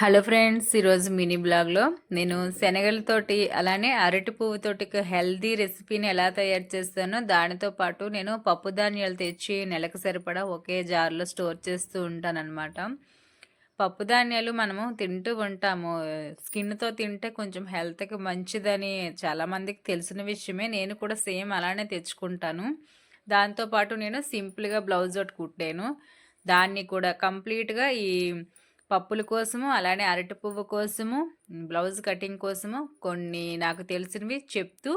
Hello friends ఈరోజు mini బ్లాగ్లో నేను శనగలతోటి అలానే అరటి పువ్వుతోటి హెల్దీ రెసిపీని ఎలా తయారు చేస్తానో దానితో పాటు నేను పప్పు ధాన్యాలు తెచ్చి నెలకు సరిపడా ఒకే జార్లో స్టోర్ చేస్తూ ఉంటానన్నమాట. పప్పు ధాన్యాలు మనము తింటూ ఉంటాము. స్కిన్తో తింటే కొంచెం హెల్త్కి మంచిదని చాలామందికి తెలిసిన విషయమే. నేను కూడా సేమ్ అలానే తెచ్చుకుంటాను. దాంతోపాటు నేను సింపుల్గా బ్లౌజ్ ఒకటి కుట్టాను. దాన్ని కూడా కంప్లీట్గా ఈ పప్పుల కోసము అలానే అరటి పువ్వు కోసము బ్లౌజ్ కటింగ్ కోసము కొన్ని నాకు తెలిసినవి చెప్తూ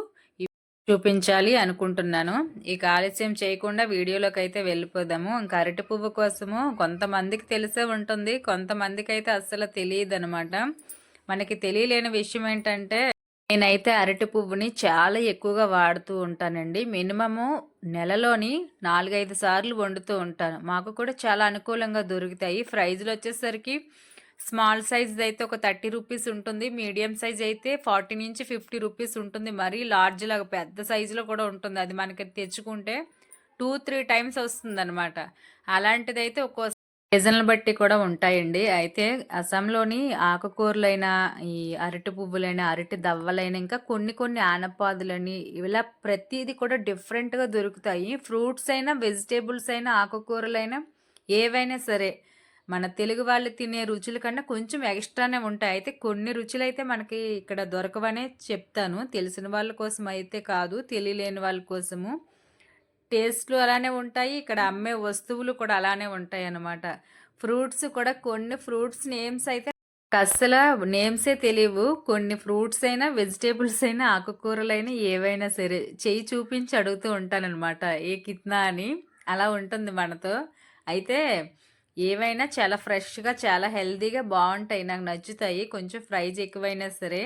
చూపించాలి అనుకుంటున్నాను. ఇక ఆలస్యం చేయకుండా వీడియోలోకి అయితే వెళ్ళిపోదాము. ఇంకా అరటి పువ్వు కోసము కొంతమందికి తెలిసే ఉంటుంది కొంతమందికి అయితే అస్సలు తెలియదు అనమాట మనకి తెలియలేని విషయం ఏంటంటే నేనైతే అరటి పువ్వుని చాలా ఎక్కువగా వాడుతూ ఉంటానండి. మినిమము నెలలోని నాలుగైదు సార్లు వండుతూ ఉంటాను. మాకు కూడా చాలా అనుకూలంగా దొరుకుతాయి. ప్రైజ్లు వచ్చేసరికి స్మాల్ సైజ్ అయితే ఒక థర్టీ రూపీస్ ఉంటుంది. మీడియం సైజ్ అయితే ఫార్టీ నుంచి ఫిఫ్టీ రూపీస్ ఉంటుంది. మరీ లార్జ్ లాగా పెద్ద సైజులో కూడా ఉంటుంది. అది మనకి తెచ్చుకుంటే టూ త్రీ టైమ్స్ వస్తుంది అనమాట అలాంటిదైతే ఒక్కో సీజన్లు బట్టి కూడా ఉంటాయండి. అయితే అస్సాంలోని ఆకుకూరలైన ఈ అరటి పువ్వులైన అరటి దవ్వలైన ఇంకా కొన్ని కొన్ని ఆనపాదులని ఇలా ప్రతిదీ కూడా డిఫరెంట్గా దొరుకుతాయి. ఫ్రూట్స్ అయినా వెజిటేబుల్స్ అయినా ఆకుకూరలైనా ఏవైనా సరే మన తెలుగు వాళ్ళు తినే రుచుల కన్నా కొంచెం ఎక్స్ట్రానే ఉంటాయి. అయితే కొన్ని రుచులు అయితే మనకి ఇక్కడ దొరకవనే చెప్తాను. తెలిసిన వాళ్ళ కోసం అయితే కాదు తెలియలేని వాళ్ళ కోసము. టేస్ట్లు అలానే ఉంటాయి. ఇక్కడ అమ్మే వస్తువులు కూడా అలానే ఉంటాయి అన్నమాట. ఫ్రూట్స్ కూడా కొన్ని ఫ్రూట్స్ నేమ్స్ అయితే అస్సలు నేమ్సే తెలియవు. కొన్ని ఫ్రూట్స్ అయినా వెజిటేబుల్స్ అయినా ఆకుకూరలైనా ఏవైనా సరే చేయి చూపించి అడుగుతూ ఉంటానన్నమాట. ఏ కిత్నా అని అలా ఉంటుంది మనతో. అయితే ఏవైనా చాలా ఫ్రెష్గా చాలా హెల్తీగా బాగుంటాయి. నాకు నచ్చుతాయి. కొంచెం ఫ్రైజ్ ఎక్కువైనా సరే.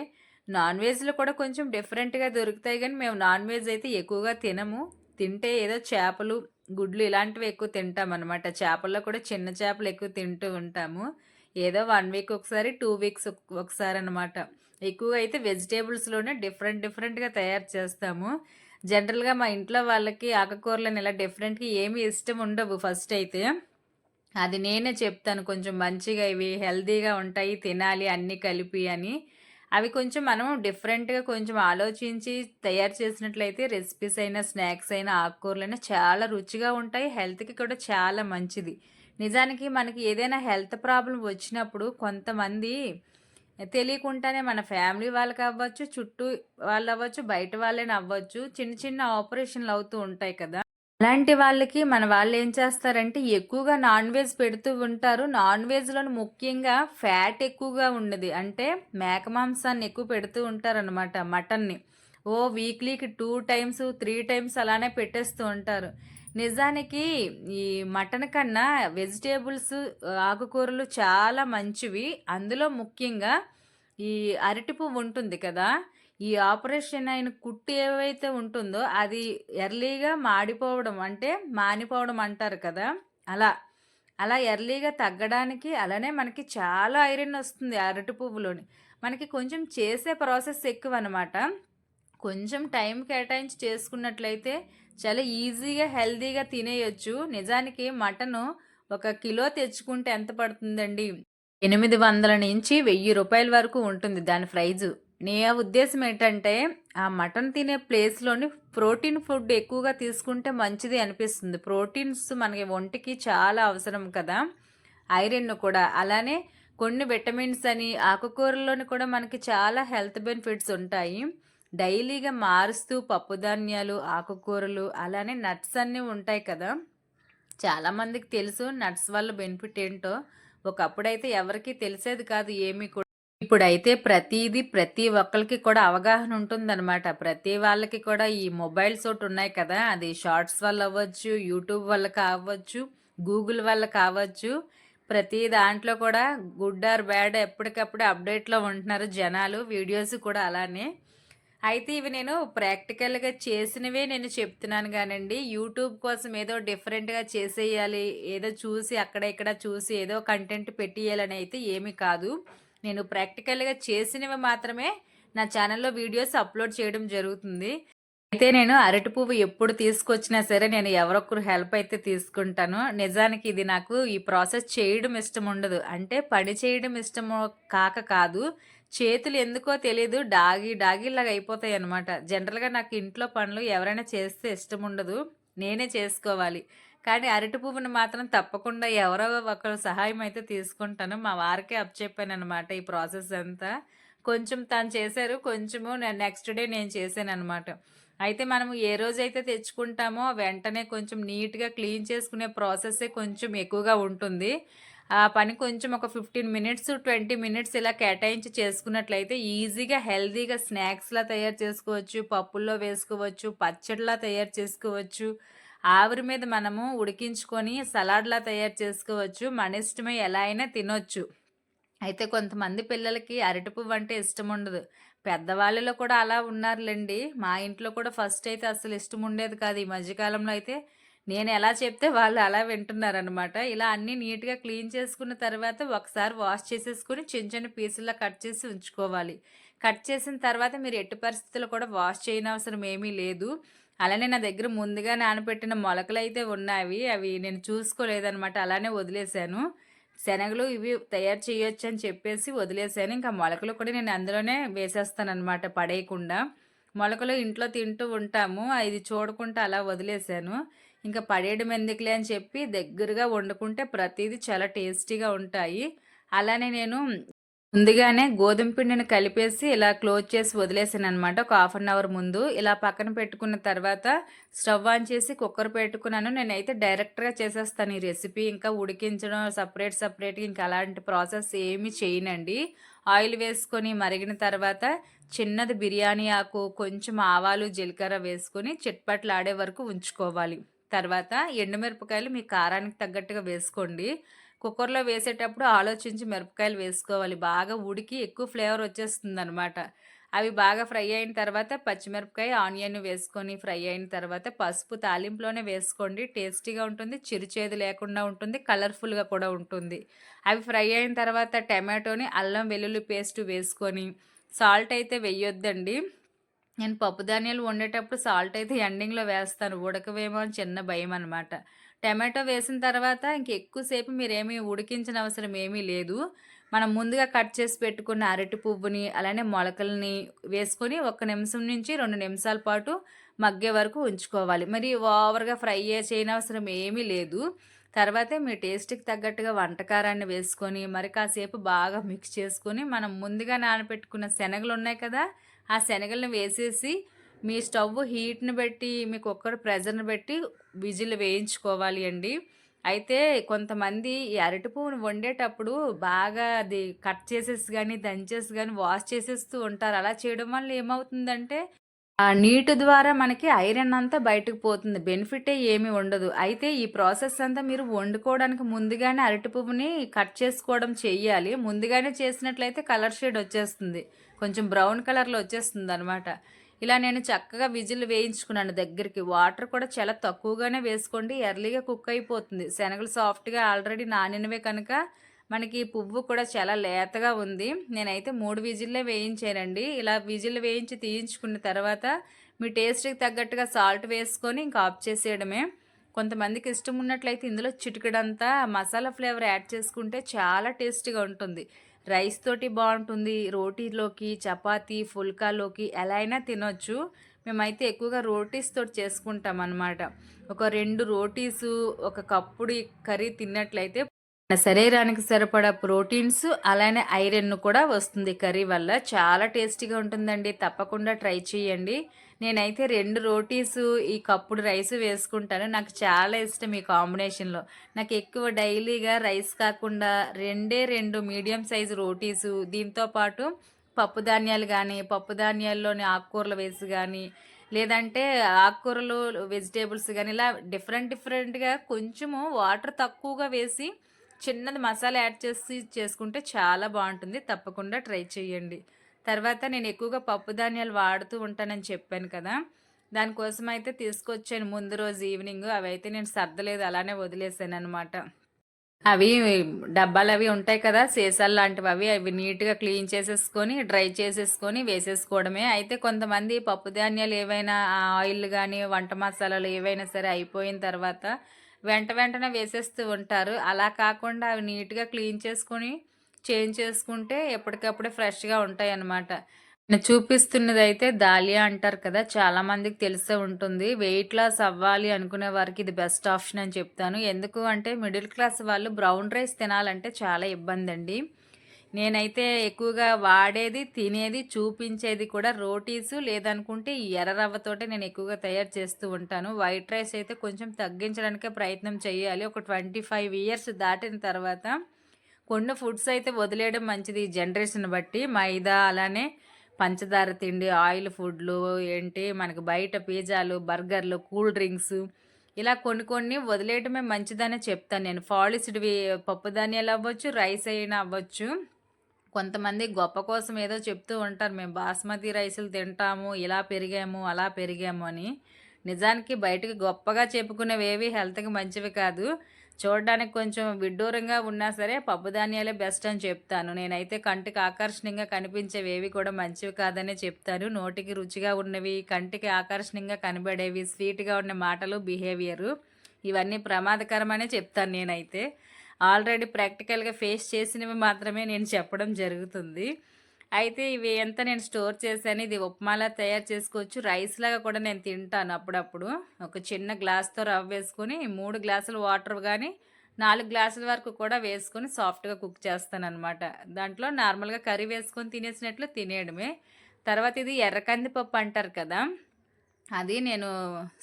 నాన్ వెజ్లో కూడా కొంచెం డిఫరెంట్గా దొరుకుతాయి కానీ మేము నాన్ వెజ్ అయితే ఎక్కువగా తినము. తింటే ఏదో చేపలు గుడ్లు ఇలాంటివి ఎక్కువ తింటాం అనమాట చేపల్లో కూడా చిన్న చేపలు ఎక్కువ తింటూ ఉంటాము. ఏదో వన్ వీక్ ఒకసారి టూ వీక్స్ ఒకసారి అనమాట ఎక్కువగా అయితే వెజిటేబుల్స్లోనే డిఫరెంట్ డిఫరెంట్గా తయారు చేస్తాము. జనరల్గా మా ఇంట్లో వాళ్ళకి ఆకుకూరలను ఇలా డిఫరెంట్గా ఏమి ఇష్టం ఉండవు ఫస్ట్ అయితే. అది నేనే చెప్తాను. కొంచెం మంచిగా ఇవి హెల్తీగా ఉంటాయి తినాలి అన్నీ కలిపి అని. అవి కొంచెం మనం డిఫరెంట్గా కొంచెం ఆలోచించి తయారు చేసినట్లయితే రెసిపీస్ అయినా స్నాక్స్ అయినా ఆకుకూరలైనా చాలా రుచిగా ఉంటాయి. హెల్త్కి కూడా చాలా మంచిది. నిజానికి మనకి ఏదైనా హెల్త్ ప్రాబ్లం వచ్చినప్పుడు కొంతమంది తెలియకుండానే మన ఫ్యామిలీ వాళ్ళకి అవ్వచ్చు చుట్టూ వాళ్ళు అవ్వచ్చు బయట వాళ్ళని అవ్వచ్చు చిన్న చిన్న ఆపరేషన్లు అవుతూ ఉంటాయి కదా. అలాంటి వాళ్ళకి మన వాళ్ళు ఏం చేస్తారంటే ఎక్కువగా నాన్ వెజ్ పెడుతూ ఉంటారు. నాన్ వెజ్లో ముఖ్యంగా ఫ్యాట్ ఎక్కువగా ఉన్నది అంటే మేక మాంసాన్ని ఎక్కువ పెడుతూ ఉంటారనమాట మటన్ని. ఓ వీక్లీకి టూ టైమ్స్ త్రీ టైమ్స్ అలానే పెట్టేస్తూ ఉంటారు. నిజానికి ఈ మటన్ కన్నా వెజిటేబుల్స్ ఆకుకూరలు చాలా మంచివి. అందులో ముఖ్యంగా ఈ అరటి పువ్వు ఉంటుంది కదా ఈ ఆపరేషన్ అయిన కుట్టు ఏవైతే ఉంటుందో అది ఎర్లీగా మాడిపోవడం అంటే మానిపోవడం అంటారు కదా. అలా అలా ఎర్లీగా తగ్గడానికి అలానే మనకి చాలా ఐరన్ వస్తుంది అరటి పువ్వులోని. మనకి కొంచెం చేసే ప్రాసెస్ ఎక్కువ అనమాట కొంచెం టైం కేటాయించి చేసుకున్నట్లయితే చాలా ఈజీగా హెల్తీగా తినేయచ్చు. నిజానికి మటను ఒక కిలో తెచ్చుకుంటే ఎంత పడుతుందండి? ఎనిమిది వందల నుంచి వెయ్యి రూపాయల వరకు ఉంటుంది దాని ప్రైజు. నీ ఉద్దేశం ఏంటంటే ఆ మటన్ తినే ప్లేస్లోని ప్రోటీన్ ఫుడ్ ఎక్కువగా తీసుకుంటే మంచిది అనిపిస్తుంది. ప్రోటీన్స్ మనకి ఒంటికి చాలా అవసరం కదా. ఐరన్ కూడా. అలానే కొన్ని విటమిన్స్ అని ఆకుకూరల్లోని కూడా మనకి చాలా హెల్త్ బెనిఫిట్స్ ఉంటాయి. డైలీగా మారుస్తూ పప్పుధాన్యాలు ఆకుకూరలు అలానే నట్స్ అన్నీ ఉంటాయి కదా. చాలామందికి తెలుసు నట్స్ వల్ల బెనిఫిట్ ఏంటో. ఒకప్పుడైతే ఎవరికీ తెలిసేది కాదు ఏమీ కూడా. ఇప్పుడైతే ప్రతిదీ ప్రతి ఒక్కరికి కూడా అవగాహన ఉంటుందన్నమాట. ప్రతి వాళ్ళకి కూడా ఈ మొబైల్స్ ఒకటి ఉన్నాయి కదా అది షార్ట్స్ వల్ల అవ్వచ్చు యూట్యూబ్ వల్ల కావచ్చు గూగుల్ వల్ల కావచ్చు. ప్రతి దాంట్లో కూడా గుడ్ ఆర్ బ్యాడ్ ఎప్పటికప్పుడు అప్డేట్లో ఉంటున్నారు జనాలు వీడియోస్ కూడా అలానే. అయితే ఇవి నేను ప్రాక్టికల్గా చేసినవే నేను చెప్తున్నాను కానండి. యూట్యూబ్ కోసం ఏదో డిఫరెంట్గా చేసేయాలి ఏదో చూసి అక్కడ ఇక్కడ చూసి ఏదో కంటెంట్ పెట్టేయాలని అయితే ఏమీ కాదు. నేను ప్రాక్టికల్గా చేసినవి మాత్రమే నా ఛానల్లో వీడియోస్ అప్లోడ్ చేయడం జరుగుతుంది. అయితే నేను అరటి పువ్వు ఎప్పుడు తీసుకొచ్చినా సరే నేను ఎవరొకరు హెల్ప్ అయితే తీసుకుంటాను. నిజానికి ఇది నాకు ఈ ప్రాసెస్ చేయడం ఇష్టం ఉండదు. అంటే పని చేయడం ఇష్టము కాక కాదు చేతులు ఎందుకో తెలియదు డాగి డాగిలాగా అయిపోతాయి అనమాట జనరల్గా నాకు ఇంట్లో పనులు ఎవరైనా చేస్తే ఇష్టం ఉండదు. నేనే చేసుకోవాలి. కానీ అరటి పువ్వును మాత్రం తప్పకుండా ఎవరో ఒకరు సహాయం అయితే తీసుకుంటాను. మా వారికే అప్పచెప్పాను అనమాట ఈ ప్రాసెస్ అంతా. కొంచెం తను చేశారు కొంచెము నేను నెక్స్ట్ డే నేను చేశాను అనమాట అయితే మనం ఏ రోజైతే తెచ్చుకుంటామో వెంటనే కొంచెం నీట్గా క్లీన్ చేసుకునే ప్రాసెస్సే కొంచెం ఎక్కువగా ఉంటుంది. ఆ పని కొంచెం ఒక ఫిఫ్టీన్ మినిట్స్ ట్వంటీ మినిట్స్ ఇలా కేటాయించి చేసుకున్నట్లయితే ఈజీగా హెల్తీగా స్నాక్స్లా తయారు చేసుకోవచ్చు పప్పుల్లో వేసుకోవచ్చు పచ్చడిలా తయారు చేసుకోవచ్చు. ఆవిరి మీద మనము ఉడికించుకొని సలాడ్లా తయారు చేసుకోవచ్చు. మన ఇష్టమే ఎలా అయినా తినొచ్చు. అయితే కొంతమంది పిల్లలకి అరటిపువ్వు అంటే ఇష్టం ఉండదు. పెద్దవాళ్ళలో కూడా అలా ఉన్నారులేండి. మా ఇంట్లో కూడా ఫస్ట్ అయితే అసలు ఇష్టం ఉండేది కాదు. ఈ మధ్యకాలంలో అయితే నేను ఎలా చెప్తే వాళ్ళు అలా వింటున్నారనమాట ఇలా అన్నీ నీట్గా క్లీన్ చేసుకున్న తర్వాత ఒకసారి వాష్ చేసేసుకుని చిన్న చిన్న పీసుల్లో కట్ చేసి ఉంచుకోవాలి. కట్ చేసిన తర్వాత మీరు ఎట్టి పరిస్థితుల్లో కూడా వాష్ చేయనవసరం ఏమీ లేదు. అలానే నా దగ్గర ముందుగా నానబెట్టిన మొలకలు అయితే ఉన్నాయి అవి నేను చూసుకోలేదనమాట అలానే వదిలేశాను. శనగలు ఇవి తయారు చేయొచ్చు అని చెప్పేసి వదిలేసాను ఇంకా మొలకలు కూడా నేను అందులోనే వేసేస్తాను అనమాట పడేయకుండా. మొలకలు ఇంట్లో తింటూ ఉంటాము. ఇది చూడకుండా అలా వదిలేసాను ఇంకా పడేయడం ఎందుకులే అని చెప్పి దగ్గరగా వండుకుంటే ప్రతిదీ చాలా టేస్టీగా ఉంటాయి. అలానే నేను ముందుగానే గోధుమ పిండిని కలిపేసి ఇలా క్లోజ్ చేసి వదిలేసాను అనమాట ఒక హాఫ్ అన్ అవర్ ముందు ఇలా పక్కన పెట్టుకున్న తర్వాత స్టవ్ ఆన్ చేసి కుక్కర్ పెట్టుకున్నాను. నేనైతే డైరెక్ట్గా చేసేస్తాను ఈ రెసిపీ. ఇంకా ఉడికించడం సపరేట్ సపరేట్గా ఇంకా అలాంటి ప్రాసెస్ ఏమి చేయనండి. ఆయిల్ వేసుకొని మరిగిన తర్వాత చిన్నది బిర్యానీ ఆకు కొంచెం ఆవాలు జీలకర్ర వేసుకొని చిట్పట్లు ఆడే వరకు ఉంచుకోవాలి. తర్వాత ఎండుమిరపకాయలు మీ కారానికి తగ్గట్టుగా వేసుకోండి. కుక్కర్లో వేసేటప్పుడు ఆలోచించి మిరపకాయలు వేసుకోవాలి. బాగా ఉడికి ఎక్కువ ఫ్లేవర్ వచ్చేస్తుంది అనమాట అవి బాగా ఫ్రై అయిన తర్వాత పచ్చిమిరపకాయ ఆనియన్ వేసుకొని ఫ్రై అయిన తర్వాత పసుపు తాలింపులోనే వేసుకోండి. టేస్టీగా ఉంటుంది చిరుచేది లేకుండా ఉంటుంది కలర్ఫుల్గా కూడా ఉంటుంది. అవి ఫ్రై అయిన తర్వాత టమాటోని అల్లం వెల్లుల్లి పేస్ట్ వేసుకొని సాల్ట్ అయితే వెయ్యొద్దండి నేను పప్పు ధాన్యాలు వండేటప్పుడు సాల్ట్ అయితే ఎండింగ్లో వేస్తాను. ఉడకవేమో అని చిన్న భయం అనమాట టమాటో వేసిన తర్వాత ఇంక ఎక్కువసేపు మీరేమీ ఉడికించిన అవసరం ఏమీ లేదు. మనం ముందుగా కట్ చేసి పెట్టుకున్న అరటి పువ్వుని అలానే మొలకల్ని వేసుకొని ఒక నిమిషం నుంచి రెండు నిమిషాల పాటు మగ్గే వరకు ఉంచుకోవాలి. మరి ఓవర్గా ఫ్రై చేయని అవసరం ఏమీ లేదు. తర్వాతే మీ టేస్ట్కి తగ్గట్టుగా వంటకారాన్ని వేసుకొని మరి కాసేపు బాగా మిక్స్ చేసుకొని మనం ముందుగా నానబెట్టుకున్న శనగలు ఉన్నాయి కదా ఆ శనగలను వేసేసి మీ స్టవ్ హీట్ని బట్టి మీ కుక్కర్ ప్రెజర్ని బట్టి విజిల్ వేయించుకోవాలి అండి. అయితే కొంతమంది ఈ అరటి పువ్వును వండేటప్పుడు బాగా అది కట్ చేసేసి కానీ దంచేసి కానీ వాష్ చేసేస్తూ ఉంటారు. అలా చేయడం వల్ల ఏమవుతుందంటే ఆ నీటి ద్వారా మనకి ఐరన్ అంతా బయటకు పోతుంది. బెనిఫిటే ఏమీ ఉండదు. అయితే ఈ ప్రాసెస్ అంతా మీరు వండుకోవడానికి ముందుగానే అరటి పువ్వుని కట్ చేసుకోవడం చెయ్యాలి. ముందుగానే చేసినట్లయితే కలర్ షేడ్ వచ్చేస్తుంది. కొంచెం బ్రౌన్ కలర్లో వచ్చేస్తుంది అనమాట ఇలా నేను చక్కగా విజిల్ వేయించుకున్నాను దగ్గరికి. వాటర్ కూడా చాలా తక్కువగానే వేసుకోండి. ఎర్లీగా కుక్ అయిపోతుంది. శనగలు సాఫ్ట్గా ఆల్రెడీ నానినవే కనుక మనకి పువ్వు కూడా చాలా లేతగా ఉంది. నేనైతే మూడు విజిల్లే వేయించానండి. ఇలా విజిల్ వేయించి తీయించుకున్న తర్వాత మీ టేస్ట్కి తగ్గట్టుగా సాల్ట్ వేసుకొని ఇంకా ఆఫ్ చేసేయడమే. కొంతమందికి ఇష్టం ఉన్నట్లయితే ఇందులో చిటికడంతా మసాలా ఫ్లేవర్ యాడ్ చేసుకుంటే చాలా టేస్టీగా ఉంటుంది. రైస్ తోటి బాగుంటుంది. రోటీలోకి చపాతీ ఫుల్కాలోకి ఎలా అయినా తినొచ్చు. మేమైతే ఎక్కువగా రోటీస్ తోటి చేసుకుంటాం అనమాట ఒక రెండు రోటీస్ ఒక కప్పుడి కర్రీ తిన్నట్లయితే మన శరీరానికి సరిపడా ప్రోటీన్స్ అలానే ఐరన్ కూడా వస్తుంది కర్రీ వల్ల. చాలా టేస్టీగా ఉంటుందండి. తప్పకుండా ట్రై చేయండి. నేనైతే రెండు రోటీస్ ఈ కప్పుడు రైస్ వేసుకుంటాను. నాకు చాలా ఇష్టం ఈ కాంబినేషన్లో. నాకు ఎక్కువ డైలీగా రైస్ కాకుండా రెండే రెండు మీడియం సైజు రోటీసు. దీంతో పాటు పప్పు ధాన్యాలు కానీ పప్పు ధాన్యాల్లోని ఆకుకూరలు వేసి కానీ లేదంటే ఆకుకూరలు వెజిటేబుల్స్ కానీ ఇలా డిఫరెంట్ డిఫరెంట్గా కొంచెము వాటర్ తక్కువగా వేసి చిన్నది మసాలా యాడ్ చేసి చేసుకుంటే చాలా బాగుంటుంది. తప్పకుండా ట్రై చేయండి. తర్వాత నేను ఎక్కువగా పప్పు ధాన్యాలు వాడుతూ ఉంటానని చెప్పాను కదా. దానికోసం అయితే తీసుకొచ్చాను ముందు రోజు ఈవినింగ్. అవి అయితే నేను సర్దలేదు అలానే వదిలేసాను అనమాట అవి డబ్బాలు అవి ఉంటాయి కదా సీసాలు లాంటివి అవి అవి నీట్గా క్లీన్ చేసేసుకొని డ్రై చేసేసుకొని వేసేసుకోవడమే. అయితే కొంతమంది పప్పు ధాన్యాలు ఏవైనా ఆయిల్ కానీ వంట మసాలాలు ఏవైనా సరే అయిపోయిన తర్వాత వెంట వెంటనే వేసేస్తూ ఉంటారు. అలా కాకుండా అవి నీట్గా క్లీన్ చేసుకొని చేంజ్ చేసుకుంటే ఎప్పటికప్పుడే ఫ్రెష్గా ఉంటాయి అన్నమాట నేను చూపిస్తున్నది అయితే దాలియా అంటారు కదా చాలా మందికి తెలిసే ఉంటుంది. వెయిట్ లాస్ అవ్వాలి అనుకునే వారికి ఇది బెస్ట్ ఆప్షన్ అని చెప్తాను. ఎందుకు అంటే మిడిల్ క్లాస్ వాళ్ళు బ్రౌన్ రైస్ తినాలంటే చాలా ఇబ్బంది అండి నేనైతే ఎక్కువగా వాడేది తినేది చూపించేది కూడా రోటీస్ లేదనుకుంటే ఎర్ర రవ్వతోటే నేను ఎక్కువగా తయారు చేస్తూ ఉంటాను. వైట్ రైస్ అయితే కొంచెం తగ్గించడానికే ప్రయత్నం చేయాలి. ఒక ట్వంటీ ఫైవ్ ఇయర్స్ దాటిన తర్వాత కొన్ని ఫుడ్స్ అయితే వదిలేయడం మంచిది. జనరేషన్ బట్టి మైదా అలానే పంచదార తిండి ఆయిల్ ఫుడ్లు ఏంటి? మనకి బయట పిజ్జాలు బర్గర్లు కూల్ డ్రింక్స్ ఇలా కొన్ని కొన్ని వదిలేయటమే మంచిదనే చెప్తాను నేను. ఫాలిస్డ్వి పప్పు ధాన్యాలు అవ్వచ్చు రైస్ అయినా అవ్వచ్చు. కొంతమంది గొప్ప కోసం ఏదో చెప్తూ ఉంటారు. మేము బాస్మతి రైసులు తింటాము ఇలా పెరిగాము అలా పెరిగాము అని. నిజానికి బయటకు గొప్పగా చెప్పుకునేవి ఏవి హెల్త్కి మంచివి కాదు. చూడడానికి కొంచెం విడ్డూరంగా ఉన్నా సరే పప్పు ధాన్యాలే బెస్ట్ అని చెప్తాను. నేనైతే కంటికి ఆకర్షణీయంగా కనిపించేవి ఏవి కూడా మంచివి కాదనే చెప్తాను. నోటికి రుచిగా ఉన్నవి కంటికి ఆకర్షణీయంగా కనబడేవి స్వీట్గా ఉన్న మాటలు బిహేవియరు ఇవన్నీ ప్రమాదకరమనే చెప్తాను నేనైతే. ఆల్రెడీ ప్రాక్టికల్గా ఫేస్ చేసినవి మాత్రమే నేను చెప్పడం జరుగుతుంది. అయితే ఇవి ఎంత నేను స్టోర్ చేశాను ఇది ఉప్మాలా తయారు చేసుకోవచ్చు. రైస్ లాగా కూడా నేను తింటాను అప్పుడప్పుడు. ఒక చిన్న గ్లాస్తో రవ్వ వేసుకొని మూడు గ్లాసులు వాటర్ కానీ నాలుగు గ్లాసుల వరకు కూడా వేసుకొని సాఫ్ట్గా కుక్ చేస్తాను అనమాట దాంట్లో నార్మల్గా కర్రీ వేసుకొని తినేసినట్లు తినేయడమే. తర్వాత ఇది ఎర్ర కందిపప్పు అంటారు కదా అది నేను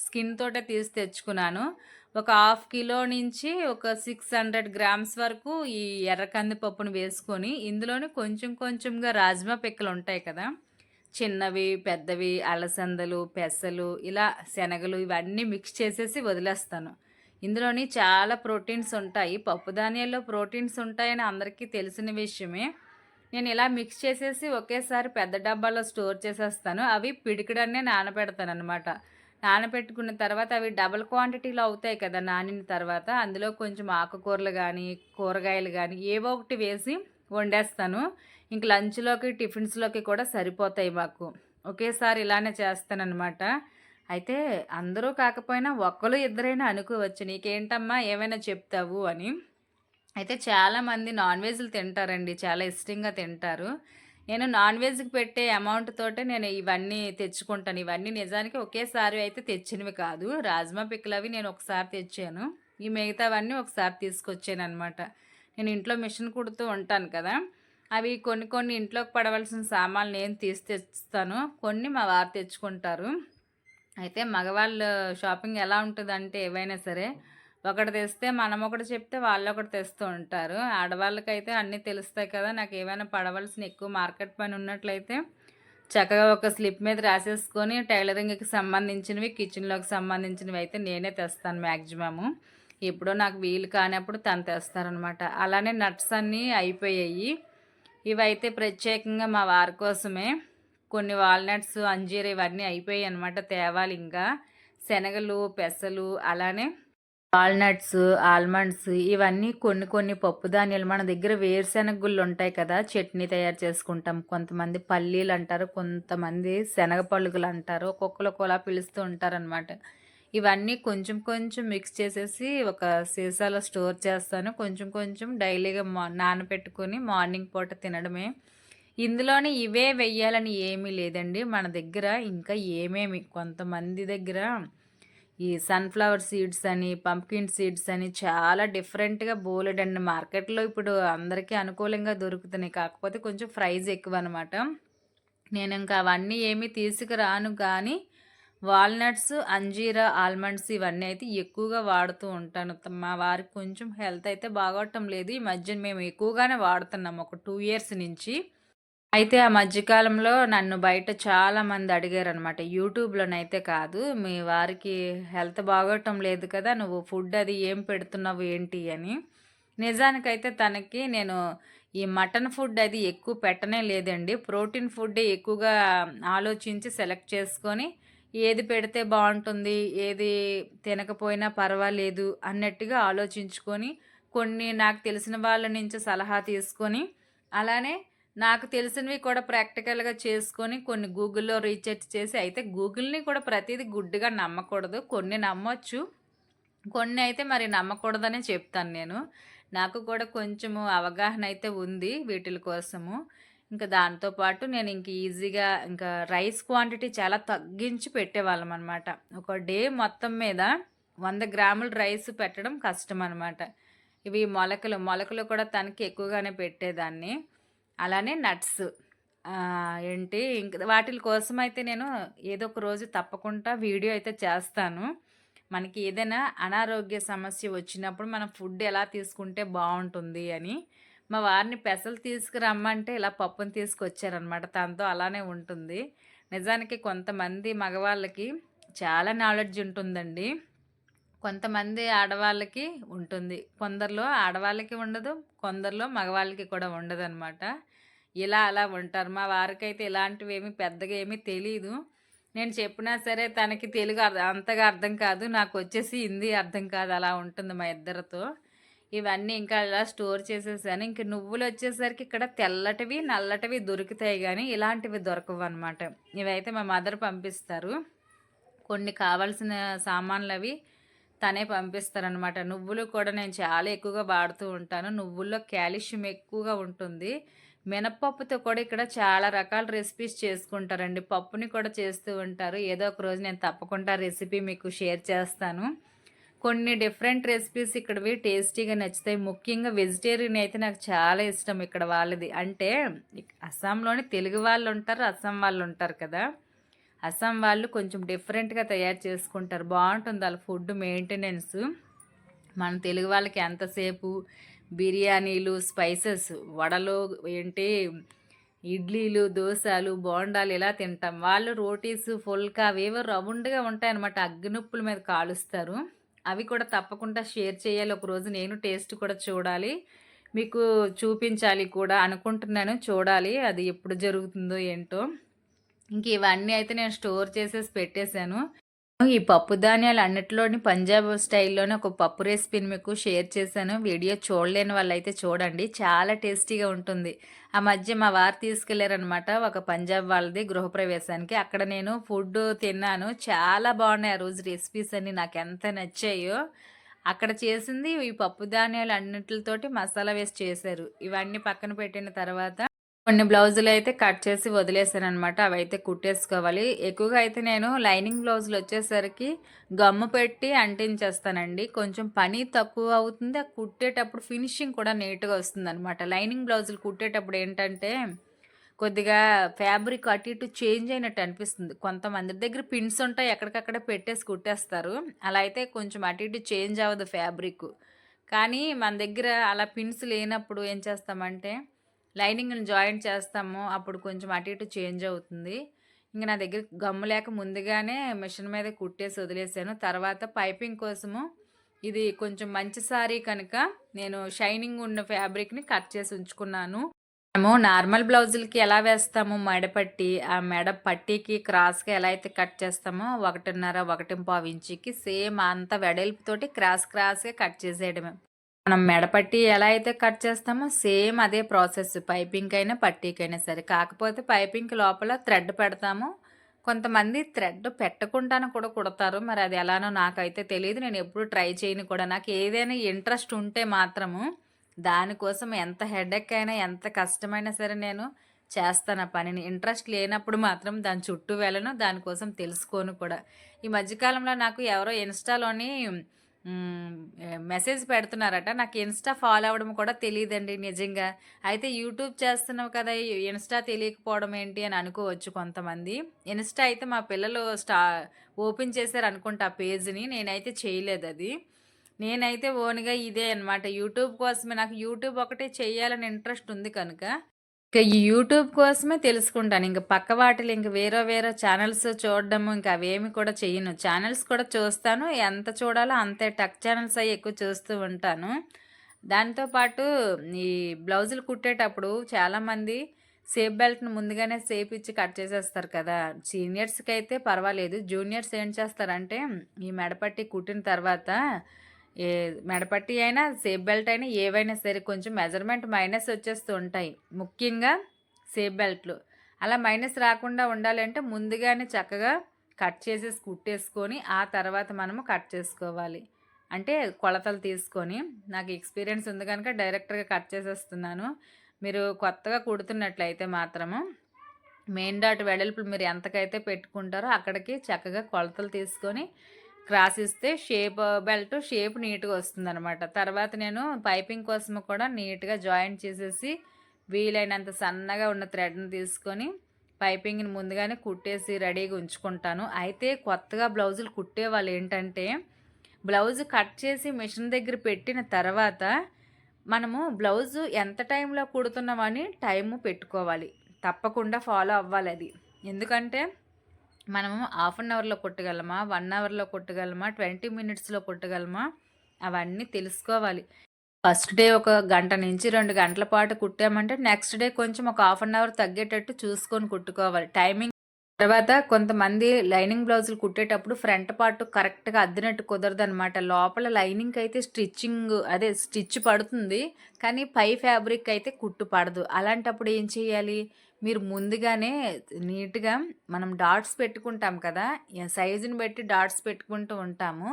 స్కిన్ తోటే తీసి తెచ్చుకున్నాను. ఒక హాఫ్ కిలో నుంచి ఒక సిక్స్ హండ్రెడ్ గ్రామ్స్ వరకు ఈ ఎర్ర కందిపప్పును వేసుకొని ఇందులోనే కొంచెం కొంచెంగా రాజ్మా పిక్కలు ఉంటాయి కదా. చిన్నవి పెద్దవి అలసందలు పెసలు ఇలా శనగలు ఇవన్నీ మిక్స్ చేసేసి వదిలేస్తాను. ఇందులోని చాలా ప్రోటీన్స్ ఉంటాయి. పప్పు ధాన్యాల్లో ప్రోటీన్స్ ఉంటాయని అందరికీ తెలిసిన విషయమే. నేను ఇలా మిక్స్ చేసేసి ఒకేసారి పెద్ద డబ్బాలో స్టోర్ చేసేస్తాను. అవి పిడికిడన్నే నానబెడతాను అనమాట నానబెట్టుకున్న తర్వాత అవి డబల్ క్వాంటిటీలో అవుతాయి కదా నానిన తర్వాత. అందులో కొంచెం ఆకుకూరలు కానీ కూరగాయలు కానీ ఏవో ఒకటి వేసి వండేస్తాను. ఇంక లంచ్లోకి టిఫిన్స్లోకి కూడా సరిపోతాయి మాకు. ఒకేసారి ఇలానే చేస్తానన్నమాట. అయితే అందరూ కాకపోయినా ఒక్కరు ఇద్దరైనా అనుకోవచ్చు నీకేంటమ్మా ఏమైనా చెప్తావు? అని. అయితే చాలామంది నాన్ వెజ్లు తింటారండి చాలా ఇష్టంగా తింటారు. నేను నాన్ వెజ్కి పెట్టే అమౌంట్ తోటే నేను ఇవన్నీ తెచ్చుకుంటాను. ఇవన్నీ నిజానికి ఒకేసారి అయితే తెచ్చినవి కాదు. రాజ్మా పిక్కలు అవి నేను ఒకసారి తెచ్చాను. ఈ మిగతావన్నీ ఒకసారి తీసుకొచ్చాను అనమాట నేను ఇంట్లో మిషన్ కుడుతూ ఉంటాను కదా. అవి కొన్ని కొన్ని ఇంట్లోకి పడవలసిన సామాన్లు నేను తీసి తెస్తాను. కొన్ని మా వారు తెచ్చుకుంటారు. అయితే మగవాళ్ళు షాపింగ్ ఎలా ఉంటుందంటే ఏవైనా సరే ఒకటి తెస్తే మనం ఒకటి చెప్తే వాళ్ళు ఒకటి తెస్తూ ఉంటారు. ఆడవాళ్ళకైతే అన్నీ తెలుస్తాయి కదా నాకు ఏమైనా పడవలసిన ఎక్కువ మార్కెట్ పని ఉన్నట్లయితే చక్కగా ఒక స్లిప్ మీద రాసేసుకొని టైలరింగ్కి సంబంధించినవి కిచెన్లోకి సంబంధించినవి అయితే నేనే తెస్తాను మ్యాక్సిమము ఇప్పుడు నాకు వీలు కానప్పుడు తను తెస్తారనమాట. అలానే నట్స్ అన్నీ అయిపోయాయి. ఇవైతే ప్రత్యేకంగా మా వారి కోసమే. కొన్ని వాల్నట్స్ అంజీర ఇవన్నీ అయిపోయాయి అనమాట తేవాలి ఇంకా. శనగలు పెసలు అలానే వాల్నట్స్ ఆల్మండ్స్ ఇవన్నీ కొన్ని కొన్ని పప్పు ధాన్యాలు మన దగ్గర వేరుశెనగ గుళ్ళు ఉంటాయి కదా చట్నీ తయారు చేసుకుంటాం. కొంతమంది పల్లీలు అంటారు కొంతమంది శనగ పలుకులు అంటారు ఒక్కొక్కరు ఒకలా పిలుస్తూ ఉంటారనమాట ఇవన్నీ కొంచెం కొంచెం మిక్స్ చేసేసి ఒక సీసాలో స్టోర్ చేస్తాను. కొంచెం కొంచెం డైలీగా మా నానబెట్టుకొని మార్నింగ్ పూట తినడమే. ఇందులోనే ఇవే వెయ్యాలని ఏమీ లేదండి. మన దగ్గర ఇంకా ఏమేమి? కొంతమంది దగ్గర ఈ సన్ఫ్లవర్ సీడ్స్ అని పంప్కిన్ సీడ్స్ అని చాలా డిఫరెంట్గా బోలెడ్ అండి మార్కెట్లో ఇప్పుడు అందరికీ అనుకూలంగా దొరుకుతున్నాయి. కాకపోతే కొంచెం ప్రైజ్ ఎక్కువ అనమాట నేను ఇంకా అవన్నీ ఏమీ తీసుకురాను కానీ వాల్నట్స్ అంజీరా ఆల్మండ్స్ ఇవన్నీ అయితే ఎక్కువగా వాడుతూ ఉంటాను. మా వారికి కొంచెం హెల్త్ అయితే బాగోటం లేదు. ఈ మధ్య మేము ఎక్కువగానే వాడుతున్నాం. ఒక టూ ఇయర్స్ నుంచి. అయితే ఆ మధ్యకాలంలో నన్ను బయట చాలామంది అడిగారనమాట యూట్యూబ్లోనైతే కాదు మీ వారికి హెల్త్ బాగోటం లేదు కదా నువ్వు ఫుడ్ అది ఏం పెడుతున్నావు ఏంటి అని. నిజానికైతే తనకి నేను ఈ మటన్ ఫుడ్ అది ఎక్కువ పెట్టనే లేదండి. ప్రోటీన్ ఫుడ్ ఎక్కువగా ఆలోచించి సెలెక్ట్ చేసుకొని ఏది పెడితే బాగుంటుంది ఏది తినకపోయినా పర్వాలేదు అన్నట్టుగా ఆలోచించుకొని కొన్ని నాకు తెలిసిన వాళ్ళ నుంచి సలహా తీసుకొని అలానే నాకు తెలిసినవి కూడా ప్రాక్టికల్గా చేసుకొని కొన్ని గూగుల్లో రీసెర్చ్ చేసి అయితే గూగుల్ని కూడా ప్రతిదీ గుడ్డిగా నమ్మకూడదు. కొన్ని నమ్మొచ్చు. కొన్ని అయితే మరి నమ్మకూడదనే చెప్తాను నేను. నాకు కూడా కొంచెము అవగాహన అయితే ఉంది వీటిల కోసము. ఇంకా దాంతోపాటు నేను ఇంక ఈజీగా ఇంకా రైస్ క్వాంటిటీ చాలా తగ్గించి పెట్టేవాళ్ళం అనమాట ఒక డే మొత్తం మీద వంద గ్రాముల రైస్ పెట్టడం కష్టం అనమాట ఇవి మొలకలు మొలకలు కూడా తనకి ఎక్కువగానే పెట్టేదాన్ని. అలానే నట్స్. ఏంటి ఇంక వాటి కోసం అయితే నేను ఏదో ఒక రోజు తప్పకుండా వీడియో అయితే చేస్తాను. మనకి ఏదైనా అనారోగ్య సమస్య వచ్చినప్పుడు మనం ఫుడ్ ఎలా తీసుకుంటే బాగుంటుంది అని. మా వారిని పెసలు తీసుకురమ్మంటే ఇలా పప్పును తీసుకొచ్చారనమాట తనతో అలానే ఉంటుంది. నిజానికి కొంతమంది మగవాళ్ళకి చాలా నాలెడ్జ్ ఉంటుందండి. కొంతమంది ఆడవాళ్ళకి ఉంటుంది. కొందరిలో ఆడవాళ్ళకి ఉండదు కొందరిలో మగవాళ్ళకి కూడా ఉండదు అనమాట ఇలా అలా ఉంటారు. మా వారికైతే ఇలాంటివి ఏమి పెద్దగా ఏమీ తెలియదు నేను చెప్పినా సరే తనకి తెలుగు అంతగా అర్థం కాదు. నాకు వచ్చేసి హిందీ అర్థం కాదు. అలా ఉంటుంది మా ఇద్దరితో. ఇవన్నీ ఇంకా ఇలా స్టోర్ చేసేసాను. ఇంక నువ్వులు వచ్చేసరికి ఇక్కడ తెల్లటివి నల్లటివి దొరుకుతాయి కానీ ఇలాంటివి దొరకవు అనమాట ఇవైతే మా మదర్ పంపిస్తారు. కొన్ని కావాల్సిన సామాన్లు అవి తనే పంపిస్తారనమాట నువ్వులు కూడా నేను చాలా ఎక్కువగా వాడుతూ ఉంటాను. నువ్వుల్లో కాల్షియం ఎక్కువగా ఉంటుంది. మినపప్పుతో కూడా ఇక్కడ చాలా రకాల రెసిపీస్ చేసుకుంటారండి. పప్పుని కూడా చేస్తూ ఉంటారు. ఏదో ఒక రోజు నేను తప్పకుండా రెసిపీ మీకు షేర్ చేస్తాను. కొన్ని డిఫరెంట్ రెసిపీస్ ఇక్కడవి టేస్టీగా నచ్చుతాయి. ముఖ్యంగా వెజిటేరియన్ అయితే నాకు చాలా ఇష్టం ఇక్కడ వాళ్ళది. అంటే అస్సాంలోని తెలుగు వాళ్ళు ఉంటారు అస్సాం వాళ్ళు ఉంటారు కదా. అస్సాం వాళ్ళు కొంచెం డిఫరెంట్గా తయారు చేసుకుంటారు. బాగుంటుంది వాళ్ళ ఫుడ్ మెయింటెనెన్స్. మన తెలుగు వాళ్ళకి ఎంతసేపు బిర్యానీలు స్పైసెస్ వడలు ఏంటి ఇడ్లీలు దోశలు బోండాలు ఇలా తింటాం. వాళ్ళు రోటీస్ ఫుల్కా అవేవో రౌండ్గా ఉంటాయన్నమాట. అగ్గినొప్పుల మీద కాలుస్తారు. అవి కూడా తప్పకుండా షేర్ చేయాలి. ఒకరోజు నేను టేస్ట్ కూడా చూడాలి. మీకు చూపించాలి కూడా అనుకుంటున్నాను. చూడాలి అది ఎప్పుడు జరుగుతుందో ఏంటో. ఇంక ఇవన్నీ అయితే నేను స్టోర్ చేసేసి పెట్టేశాను. ఈ పప్పు ధాన్యాలు అన్నిటిలోని పంజాబ్ స్టైల్లోనే ఒక పప్పు రెసిపీని మీకు షేర్ చేశాను. వీడియో చూడలేని వాళ్ళైతే చూడండి. చాలా టేస్టీగా ఉంటుంది. ఆ మధ్య మా వారు తీసుకెళ్ళారనమాట ఒక పంజాబ్ వాళ్ళది గృహప్రవేశానికి. అక్కడ నేను ఫుడ్ తిన్నాను. చాలా బాగున్నాయి ఆ రోజు రెసిపీస్ అన్ని. నాకు ఎంత నచ్చాయో. అక్కడ చేసింది ఈ పప్పు ధాన్యాలు అన్నిటితోటి మసాలా వేసి చేశారు. ఇవన్నీ పక్కన పెట్టిన తర్వాత కొన్ని బ్లౌజులు అయితే కట్ చేసి వదిలేసాను అనమాట అవి అయితే కుట్టేసుకోవాలి. ఎక్కువగా అయితే నేను లైనింగ్ బ్లౌజులు వచ్చేసరికి గమ్ము పెట్టి అంటించేస్తానండి. కొంచెం పని తక్కువ అవుతుంది. ఆ కుట్టేటప్పుడు ఫినిషింగ్ కూడా నీట్గా వస్తుంది అనమాట లైనింగ్ బ్లౌజులు కుట్టేటప్పుడు ఏంటంటే కొద్దిగా ఫ్యాబ్రిక్ అటు ఇటు చేంజ్ అయినట్టు అనిపిస్తుంది. కొంతమంది దగ్గర పిన్స్ ఉంటాయి ఎక్కడికక్కడ పెట్టేసి కుట్టేస్తారు. అలా అయితే కొంచెం అటు ఇటు చేంజ్ అవ్వదు ఫ్యాబ్రిక్. కానీ మన దగ్గర అలా పిన్స్ లేనప్పుడు ఏం చేస్తామంటే లైనింగ్ని జాయింట్ చేస్తాము. అప్పుడు కొంచెం అటు ఇటు చేంజ్ అవుతుంది. ఇంక నా దగ్గర గమ్ము లేక ముందుగానే మిషన్ మీద కుట్టేసి వదిలేసాను. తర్వాత పైపింగ్ కోసము ఇది కొంచెం మంచి సారీ కనుక నేను షైనింగ్ ఉన్న ఫ్యాబ్రిక్ని కట్ చేసి ఉంచుకున్నాను. మేము నార్మల్ బ్లౌజులకి ఎలా వేస్తాము? మెడపట్టి ఆ మెడ పట్టీకి క్రాస్గా ఎలా అయితే కట్ చేస్తామో ఒకటిన్నర ఒకటి పావు ఇంచుకి సేమ్ అంత వెడల్పుతోటి క్రాస్ క్రాస్గా కట్ చేసేయడమే. మనం మెడపట్టి ఎలా అయితే కట్ చేస్తామో సేమ్ అదే ప్రాసెస్. పైపింగ్ అయినా పట్టీకైనా సరే. కాకపోతే పైపింగ్ లోపల థ్రెడ్ పెడతాము. కొంతమంది థ్రెడ్ పెట్టకుండానే కూడా కుడతారు. మరి అది ఎలానో నాకైతే తెలియదు నేను ఎప్పుడు ట్రై చేయను కూడా. నాకు ఏదైనా ఇంట్రెస్ట్ ఉంటే మాత్రము దానికోసం ఎంత హెడెక్ అయినా ఎంత కష్టమైనా సరే నేను చేస్తాను ఆ పనిని. ఇంట్రెస్ట్ లేనప్పుడు మాత్రం దాని చుట్టూ వెళ్ళను. దానికోసం తెలుసుకోను కూడా. ఈ మధ్యకాలంలో నాకు ఎవరో ఇన్స్టాలోని మెసేజ్ పెడుతున్నారట. నాకు ఇన్స్టా ఫాలో అవ్వడం కూడా తెలియదండి నిజంగా. అయితే యూట్యూబ్ చేస్తున్నావు కదా ఇన్స్టా తెలియకపోవడం ఏంటి అని అనుకోవచ్చు కొంతమంది. ఇన్స్టా అయితే మా పిల్లలు స్టా ఓపెన్ చేశారు అనుకుంటా ఆ పేజ్ని. నేనైతే చేయలేదు అది. నేనైతే ఓన్గా ఇదే అనమాట యూట్యూబ్ కోసమే. నాకు యూట్యూబ్ ఒకటే చేయాలని ఇంట్రెస్ట్ ఉంది కనుక. ఇక ఈ యూట్యూబ్ కోసమే తెలుసుకుంటాను. ఇంక పక్క వాటిలో ఇంక వేరే వేరే ఛానల్స్ చూడడము ఇంకా అవేమి కూడా చెయ్యను. ఛానల్స్ కూడా చూస్తాను. ఎంత చూడాలో అంతే టక్ ఛానల్స్ అవి ఎక్కువ చూస్తూ ఉంటాను. దాంతోపాటు ఈ బ్లౌజులు కుట్టేటప్పుడు చాలామంది సేఫ్ బెల్ట్ని ముందుగానే సేఫ్ ఇచ్చి కట్ చేసేస్తారు కదా. సీనియర్స్కి అయితే పర్వాలేదు. జూనియర్స్ ఏం చేస్తారంటే ఈ మెడపట్టి కుట్టిన తర్వాత ఏ మెడపట్టి అయినా సేఫ్ బెల్ట్ అయినా ఏవైనా సరే కొంచెం మెజర్మెంట్ మైనస్ వచ్చేస్తూ ఉంటాయి. ముఖ్యంగా సేఫ్ బెల్ట్లు. అలా మైనస్ రాకుండా ఉండాలంటే ముందుగానే చక్కగా కట్ చేసేసి కుట్టేసుకొని ఆ తర్వాత మనము కట్ చేసుకోవాలి. అంటే కొలతలు తీసుకొని నాకు ఎక్స్పీరియన్స్ ఉంది కనుక డైరెక్ట్గా కట్ చేసేస్తున్నాను. మీరు కొత్తగా కుడుతున్నట్లయితే మాత్రము మెయిన్ డాట్ వెడల్పులు మీరు ఎంతకైతే పెట్టుకుంటారో అక్కడికి చక్కగా కొలతలు తీసుకొని క్రాస్ ఇస్తే షేప్ బెల్ట్ షేప్ నీట్గా వస్తుంది అనమాట తర్వాత నేను పైపింగ్ కోసం కూడా నీట్గా జాయింట్ చేసేసి వీలైనంత సన్నగా ఉన్న థ్రెడ్ని తీసుకొని పైపింగ్ని ముందుగానే కుట్టేసి రెడీగా ఉంచుకుంటాను. అయితే కొత్తగా బ్లౌజులు కుట్టే వాళ్ళు ఏంటంటే బ్లౌజ్ కట్ చేసి మిషన్ దగ్గర పెట్టిన తర్వాత మనము బ్లౌజు ఎంత టైంలో కుడుతున్నామని టైము పెట్టుకోవాలి. తప్పకుండా ఫాలో అవ్వాలి అది. ఎందుకంటే మనము హాఫ్ అన్ అవర్లో కొట్టగలమా? వన్ అవర్లో కొట్టగలమా? ట్వంటీ మినిట్స్లో కొట్టగలమా? అవన్నీ తెలుసుకోవాలి. ఫస్ట్ డే ఒక గంట నుంచి రెండు గంటల పాటు కుట్టామంటే నెక్స్ట్ డే కొంచెం ఒక హాఫ్ అన్ అవర్ తగ్గేటట్టు చూసుకొని కుట్టుకోవాలి. టైమింగ్ తర్వాత కొంతమంది లైనింగ్ బ్లౌజులు కుట్టేటప్పుడు ఫ్రంట్ పార్ట్ కరెక్ట్గా అద్దినట్టు కుదరదు అనమాట లోపల లైనింగ్ అయితే స్టిచ్చింగ్ అదే స్టిచ్ పడుతుంది కానీ పై ఫ్యాబ్రిక్ అయితే కుట్టు పడదు. అలాంటప్పుడు ఏం చేయాలి? మీరు ముందుగానే నీట్గా మనం డాట్స్ పెట్టుకుంటాం కదా సైజుని బట్టి డాట్స్ పెట్టుకుంటూ ఉంటాము.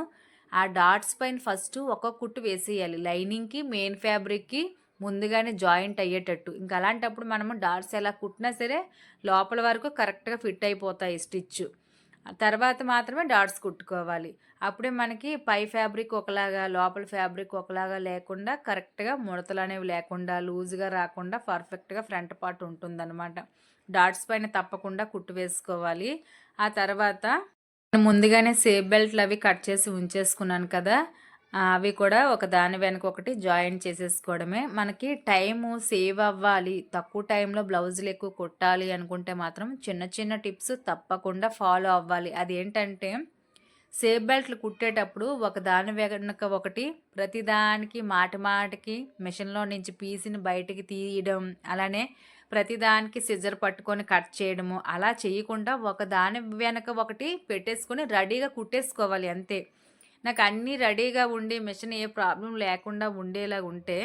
ఆ డాట్స్ పైన ఫస్ట్ ఒక కుట్టు వేసేయాలి. లైనింగ్కి మెయిన్ ఫ్యాబ్రిక్కి ముందుగానే జాయింట్ అయ్యేటట్టు. ఇంకా అలాంటప్పుడు మనము డాట్స్ ఎలా కుట్టినా సరే లోపల వరకు కరెక్ట్గా ఫిట్ అయిపోతాయి స్టిచ్. తర్వాత మాత్రమే డాట్స్ కుట్టుకోవాలి. అప్పుడే మనకి పై ఫ్యాబ్రిక్ ఒకలాగా లోపల ఫ్యాబ్రిక్ ఒకలాగా లేకుండా కరెక్ట్గా ముడతలు అనేవి లేకుండా లూజ్గా రాకుండా పర్ఫెక్ట్గా ఫ్రంట్ పార్ట్ ఉంటుందన్నమాట. డాట్స్ పైన తప్పకుండా కుట్టు వేసుకోవాలి. ఆ తర్వాత ముందుగానే సేఫ్ బెల్ట్లు అవి కట్ చేసి ఉంచేసుకున్నాను కదా. అవి కూడా ఒక దాని వెనక ఒకటి జాయిన్ చేసేసుకోవడమే. మనకి టైము సేవ్ అవ్వాలి. తక్కువ టైంలో బ్లౌజులు ఎక్కువ కుట్టాలి అనుకుంటే మాత్రం చిన్న చిన్న టిప్స్ తప్పకుండా ఫాలో అవ్వాలి. అది ఏంటంటే సేఫ్ బెల్ట్లు కుట్టేటప్పుడు ఒక దాని వెనక ఒకటి ప్రతిదానికి మాటి మాటికి మిషన్లో నుంచి పీసిని బయటికి తీయడం అలానే ప్రతిదానికి సిజర్ పట్టుకొని కట్ చేయడము అలా చేయకుండా ఒక దాని వెనక ఒకటి పెట్టేసుకొని రెడీగా కుట్టేసుకోవాలి అంతే. నాకు అన్నీ రెడీగా ఉండి మిషన్ ఏ ప్రాబ్లం లేకుండా ఉండేలా ఉంటే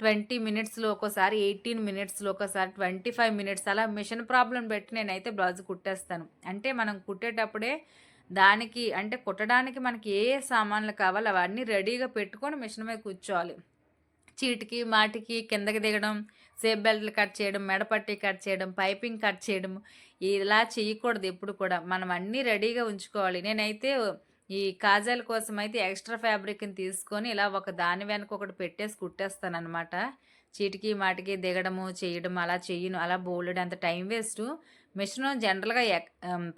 ట్వంటీ మినిట్స్లో ఒక్కోసారి ఎయిటీన్ మినిట్స్లో ఒకసారి ట్వంటీ ఫైవ్ మినిట్స్ అలా మిషన్ ప్రాబ్లం పెట్టి నేనైతే బ్లౌజ్ కుట్టేస్తాను. అంటే మనం కుట్టేటప్పుడే దానికి అంటే కుట్టడానికి మనకి ఏ సామాన్లు కావాలో అవన్నీ రెడీగా పెట్టుకొని మిషన్ మీద కూర్చోవాలి. చీటికి మాటికి కిందకి దిగడం సేఫ్ బెల్ట్లు కట్ చేయడం మెడపట్టి కట్ చేయడం పైపింగ్ కట్ చేయడం ఇలా చేయకూడదు ఎప్పుడు కూడా. మనం అన్నీ రెడీగా ఉంచుకోవాలి. నేనైతే ఈ కాజాల కోసం అయితే ఎక్స్ట్రా ఫ్యాబ్రిక్ని తీసుకొని ఇలా ఒక దాని వెనక ఒకటి పెట్టేసి కుట్టేస్తాను అనమాట చీటికి మాటికి దిగడము చేయడం అలా చెయ్యను అలా బోలెడు అంత టైం వేస్ట్. మిషన్ జనరల్గా ఎక్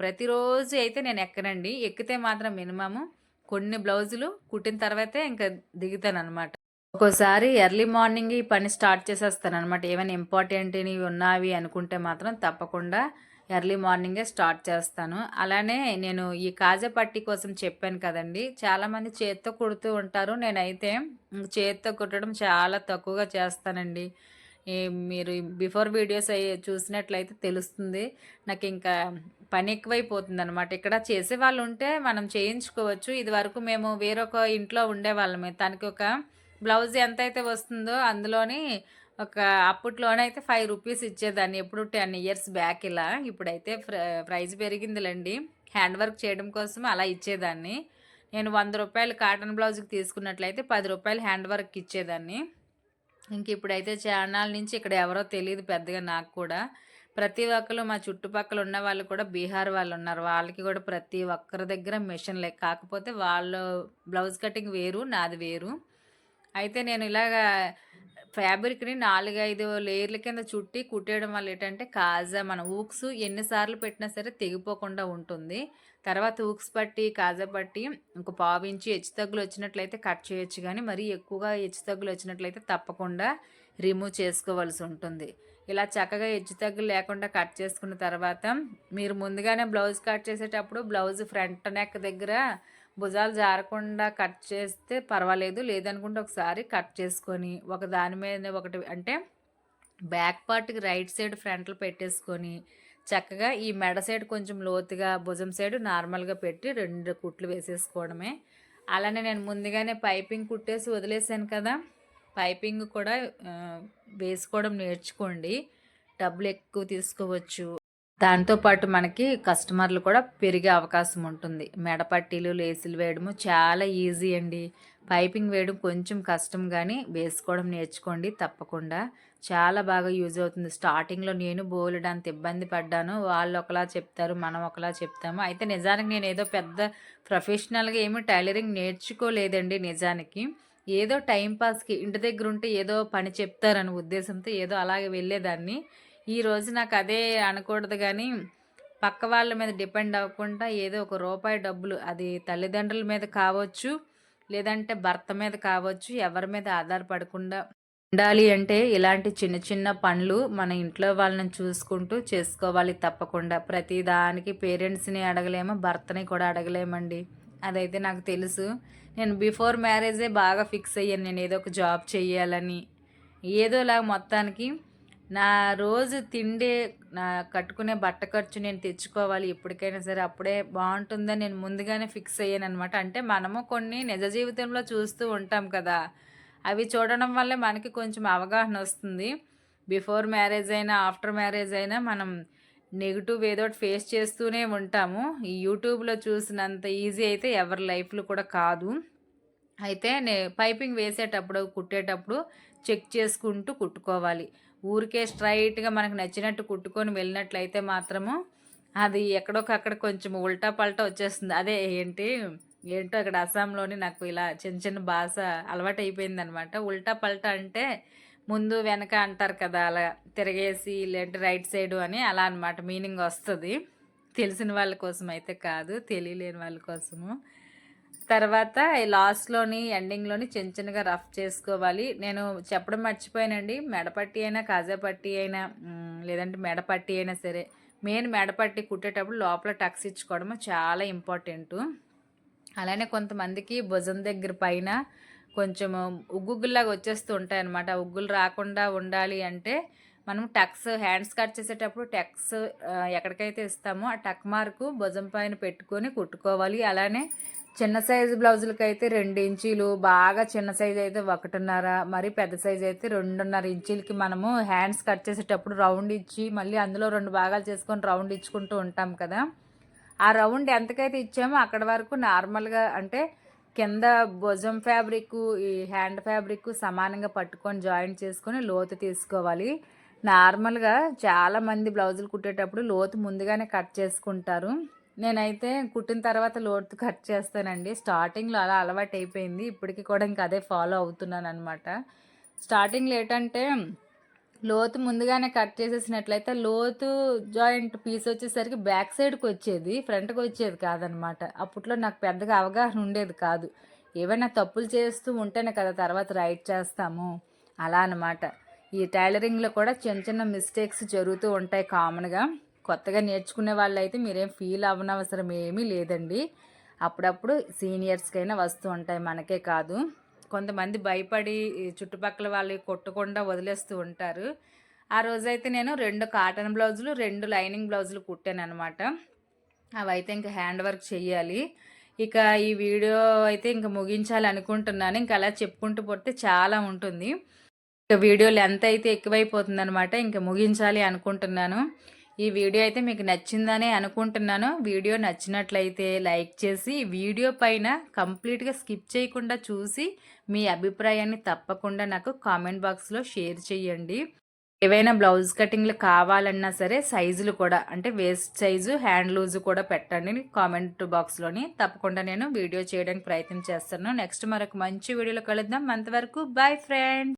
ప్రతిరోజు అయితే నేను ఎక్కనండి. ఎక్కితే మాత్రం మినిమము కొన్ని బ్లౌజులు కుట్టిన తర్వాతే ఇంకా దిగుతాను అనమాట ఒక్కోసారి ఎర్లీ మార్నింగ్ ఈ పని స్టార్ట్ చేసేస్తాను అనమాట ఏమైనా ఇంపార్టెంట్ ఉన్నావి అనుకుంటే మాత్రం తప్పకుండా ఎర్లీ మార్నింగే స్టార్ట్ చేస్తాను. అలానే నేను ఈ కాజా పట్టి కోసం చెప్పాను కదండి చాలామంది చేత్తో కుడుతూ ఉంటారు. నేనైతే చేత్తో కుట్టడం చాలా తక్కువగా చేస్తానండి. మీరు బిఫోర్ వీడియోస్ అయ్యి చూసినట్లయితే తెలుస్తుంది. నాకు ఇంకా పని ఎక్కువైపోతుంది అనమాట ఇక్కడ చేసే వాళ్ళు ఉంటే మనం చేయించుకోవచ్చు. ఇది వరకు మేము వేరొక ఇంట్లో ఉండేవాళ్ళమే తనకి ఒక బ్లౌజ్ ఎంత అయితే వస్తుందో అందులోని ఒక అప్పట్లోనైతే ఫైవ్ రూపీస్ ఇచ్చేదాన్ని. ఎప్పుడు టెన్ ఇయర్స్ బ్యాక్ ఇలా. ఇప్పుడైతే ప్రైస్ పెరిగిందిలేండి. హ్యాండ్ వర్క్ చేయడం కోసం అలా ఇచ్చేదాన్ని. నేను వంద రూపాయలు కాటన్ బ్లౌజ్కి తీసుకున్నట్లయితే పది రూపాయలు హ్యాండ్ వర్క్ ఇచ్చేదాన్ని. ఇంక ఇప్పుడైతే చానాల నుంచి ఇక్కడ ఎవరో తెలియదు పెద్దగా నాకు కూడా. ప్రతి ఒక్కరు మా చుట్టుపక్కల ఉన్న వాళ్ళు కూడా బీహార్ వాళ్ళు ఉన్నారు. వాళ్ళకి కూడా ప్రతి ఒక్కరి దగ్గర మిషన్లే కాకపోతే వాళ్ళు బ్లౌజ్ కటింగ్ వేరు నాది వేరు. అయితే నేను ఇలాగా ఫ్యాబ్రిక్ని నాలుగైదు లేయర్ల కింద చుట్టి కుట్టేయడం వల్ల ఏంటంటే కాజా మన ఊక్స్ ఎన్నిసార్లు పెట్టినా సరే తెగిపోకుండా ఉంటుంది. తర్వాత ఊక్స్ పట్టి కాజా పట్టి ఒక పావు ఇంచి హెచ్చు తగ్గులు వచ్చినట్లయితే కట్ చేయొచ్చు కానీ మరీ ఎక్కువగా హెచ్చు తగ్గులు వచ్చినట్లయితే తప్పకుండా రిమూవ్ చేసుకోవాల్సి ఉంటుంది. ఇలా చక్కగా హెచ్చు తగ్గులు లేకుండా కట్ చేసుకున్న తర్వాత మీరు ముందుగానే బ్లౌజ్ కట్ చేసేటప్పుడు బ్లౌజ్ ఫ్రంట్ నెక్ దగ్గర భుజాలు జారకుండా కట్ చేస్తే పర్వాలేదు. లేదనుకుంటే ఒకసారి కట్ చేసుకొని ఒక దాని మీద ఒకటి అంటే బ్యాక్ పార్ట్కి రైట్ సైడ్ ఫ్రంట్లో పెట్టేసుకొని చక్కగా ఈ మెడ సైడ్ కొంచెం లోతుగా భుజం సైడ్ నార్మల్గా పెట్టి రెండు కుట్లు వేసేసుకోవడమే. అలానే నేను ముందుగానే పైపింగ్ కుట్టేసి వదిలేసాను కదా. పైపింగ్ కూడా వేసుకోవడం నేర్చుకోండి. డబ్బులు ఎక్కువ తీసుకోవచ్చు. దాంతోపాటు మనకి కస్టమర్లు కూడా పెరిగే అవకాశం ఉంటుంది. మెడపట్టీలు లేసులు వేయడము చాలా ఈజీ అండి. పైపింగ్ వేయడం కొంచెం కష్టం కానీ వేసుకోవడం నేర్చుకోండి తప్పకుండా. చాలా బాగా యూజ్ అవుతుంది. స్టార్టింగ్లో నేను బోలెడంత ఇబ్బంది పడ్డాను. వాళ్ళు ఒకలా చెప్తారు మనం ఒకలా చెప్తాము. అయితే నిజానికి నేను ఏదో పెద్ద ప్రొఫెషనల్గా ఏమీ టైలరింగ్ నేర్చుకోలేదండి నిజానికి. ఏదో టైంపాస్కి ఇంటి దగ్గర ఉంటే ఏదో పని చెప్తారని ఉద్దేశంతో ఏదో అలాగే వెళ్ళేదాన్ని. ఈరోజు నాకు అదే అనకూడదు కానీ పక్క వాళ్ళ మీద డిపెండ్ అవ్వకుండా ఏదో ఒక రూపాయి డబ్బులు అది తల్లిదండ్రుల మీద కావచ్చు లేదంటే భర్త మీద కావచ్చు ఎవరి మీద ఆధారపడకుండా ఉండాలి అంటే ఇలాంటి చిన్న చిన్న పనులు మన ఇంట్లో వాళ్ళని చూసుకుంటూ చేసుకోవాలి తప్పకుండా. ప్రతి దానికి పేరెంట్స్ని అడగలేము భర్తని కూడా అడగలేమండి. అదైతే నాకు తెలుసు. నేను బిఫోర్ మ్యారేజే బాగా ఫిక్స్ అయ్యాను. నేను ఏదో ఒక జాబ్ చేయాలని. ఏదోలా మొత్తానికి నా రోజు తిండి నా కట్టుకునే బట్ట ఖర్చు నేను తెచ్చుకోవాలి ఎప్పటికైనా సరే అప్పుడే బాగుంటుందని నేను ముందుగానే ఫిక్స్ అయ్యాను అనమాట అంటే మనము కొన్ని నిజ జీవితంలో చూస్తూ ఉంటాం కదా అవి చూడడం వల్లే మనకి కొంచెం అవగాహన వస్తుంది. బిఫోర్ మ్యారేజ్ అయినా ఆఫ్టర్ మ్యారేజ్ అయినా మనం నెగిటివ్ ఏదో ఫేస్ చేస్తూనే ఉంటాము. ఈ యూట్యూబ్లో చూసినంత ఈజీ అయితే ఎవరి లైఫ్లో కూడా కాదు. అయితే నే పైపింగ్ వేసేటప్పుడు కుట్టేటప్పుడు చెక్ చేసుకుంటూ కుట్టుకోవాలి. ఊరికే స్ట్రైట్గా మనకు నచ్చినట్టు కుట్టుకొని వెళ్ళినట్లయితే మాత్రము అది ఎక్కడొకక్కడ కొంచెం ఉల్టా పల్టా వచ్చేస్తుంది. అదే ఏంటి? ఏంటో అక్కడ అస్సాంలోని నాకు ఇలా చిన్న చిన్న భాష అలవాటు అయిపోయింది అనమాట ఉల్టా పల్టా అంటే ముందు వెనక అంటారు కదా అలా తిరగేసి లేదంటే రైట్ సైడు అని అలా అనమాట మీనింగ్ వస్తుంది. తెలిసిన వాళ్ళ కోసం అయితే కాదు తెలియలేని వాళ్ళ కోసము. తర్వాత లాస్ట్లోని ఎండింగ్లోని చిన్న చిన్నగా రఫ్ చేసుకోవాలి. నేను చెప్పడం మర్చిపోయానండి. మెడపట్టి అయినా కాజా పట్టి అయినా లేదంటే మెడపట్టి అయినా సరే మెయిన్ మెడపట్టి కుట్టేటప్పుడు లోపల టక్స్ ఇచ్చుకోవడం చాలా ఇంపార్టెంట్ అలానే కొంతమందికి భుజం దగ్గర పైన కొంచెం ఉగ్గుగుల్లాగా వచ్చేస్తూ ఉంటాయి అనమాట ఉగ్గులు రాకుండా ఉండాలి అంటే మనం టక్స్ హ్యాండ్స్ కట్ చేసేటప్పుడు టక్స్ ఎక్కడికైతే ఇస్తామో ఆ టక్ మార్కు భుజం పైన పెట్టుకొని కుట్టుకోవాలి. అలానే చిన్న సైజు బ్లౌజులకి అయితే రెండు ఇంచీలు బాగా చిన్న సైజు అయితే ఒకటిన్నర మరి పెద్ద సైజు అయితే రెండున్నర ఇంచీలకి మనము హ్యాండ్స్ కట్ చేసేటప్పుడు రౌండ్ ఇచ్చి మళ్ళీ అందులో రెండు భాగాలు చేసుకొని రౌండ్ ఇచ్చుకుంటూ ఉంటాం కదా. ఆ రౌండ్ ఎంతకైతే ఇచ్చామో అక్కడ వరకు నార్మల్గా అంటే కింద భుజం ఫ్యాబ్రిక్ ఈ హ్యాండ్ ఫ్యాబ్రిక్ సమానంగా పట్టుకొని జాయింట్ చేసుకొని లోతు తీసుకోవాలి. నార్మల్గా చాలామంది బ్లౌజులు కుట్టేటప్పుడు లోతు ముందుగానే కట్ చేసుకుంటారు. నేనైతే కుట్టిన తర్వాత లోతు కట్ చేస్తానండి. స్టార్టింగ్లో అలా అలవాటు అయిపోయింది ఇప్పటికి కూడా ఇంకా అదే ఫాలో అవుతున్నాను అనమాట స్టార్టింగ్లో ఏంటంటే లోతు ముందుగానే కట్ చేసేసినట్లయితే లోతు జాయింట్ పీస్ వచ్చేసరికి బ్యాక్ సైడ్కి వచ్చేది ఫ్రంట్కి వచ్చేది కాదనమాట అప్పట్లో నాకు పెద్దగా అవగాహన ఉండేది కాదు. ఏవైనా తప్పులు చేస్తూ ఉంటేనే కదా తర్వాత రైట్ చేస్తాము. అలా అనమాట ఈ టైలరింగ్లో కూడా చిన్న చిన్న మిస్టేక్స్ జరుగుతూ ఉంటాయి కామన్గా. కొత్తగా నేర్చుకునే వాళ్ళైతే మీరేం ఫీల్ అవ్వనవసరం ఏమీ లేదండి. అప్పుడప్పుడు సీనియర్స్కైనా వస్తూ ఉంటాయి మనకే కాదు. కొంతమంది భయపడి చుట్టుపక్కల వాళ్ళు కొట్టకుండా వదిలేస్తూ ఉంటారు. ఆ రోజైతే నేను రెండు కాటన్ బ్లౌజులు రెండు లైనింగ్ బ్లౌజులు కుట్టాను అనమాట అవైతే ఇంకా హ్యాండ్ వర్క్ చేయాలి ఇక ఈ వీడియో అయితే ఇంకా ముగించాలి అనుకుంటున్నాను ఇంకా అలా చెప్పుకుంటూ పోతే చాలా ఉంటుంది. ఇక వీడియో లెంత్ అయితే ఎక్కువైపోతుంది అనమాట ఇంకా ముగించాలి అనుకుంటున్నాను. ఈ వీడియో అయితే మీకు నచ్చిందనే అనుకుంటున్నాను. వీడియో నచ్చినట్లయితే లైక్ చేసి వీడియో పైన కంప్లీట్గా స్కిప్ చేయకుండా చూసి మీ అభిప్రాయాన్ని తప్పకుండా నాకు కామెంట్ బాక్స్లో షేర్ చేయండి. ఏవైనా బ్లౌజ్ కటింగ్లు కావాలన్నా సరే సైజులు కూడా అంటే వేస్ట్ సైజు హ్యాండ్ లూజ్ కూడా పెట్టండి కామెంట్ బాక్స్లోని. తప్పకుండా నేను వీడియో చేయడానికి ప్రయత్నం చేస్తాను. నెక్స్ట్ మరొక మంచి వీడియోలో కలుద్దాం. అంతవరకు బాయ్ ఫ్రెండ్.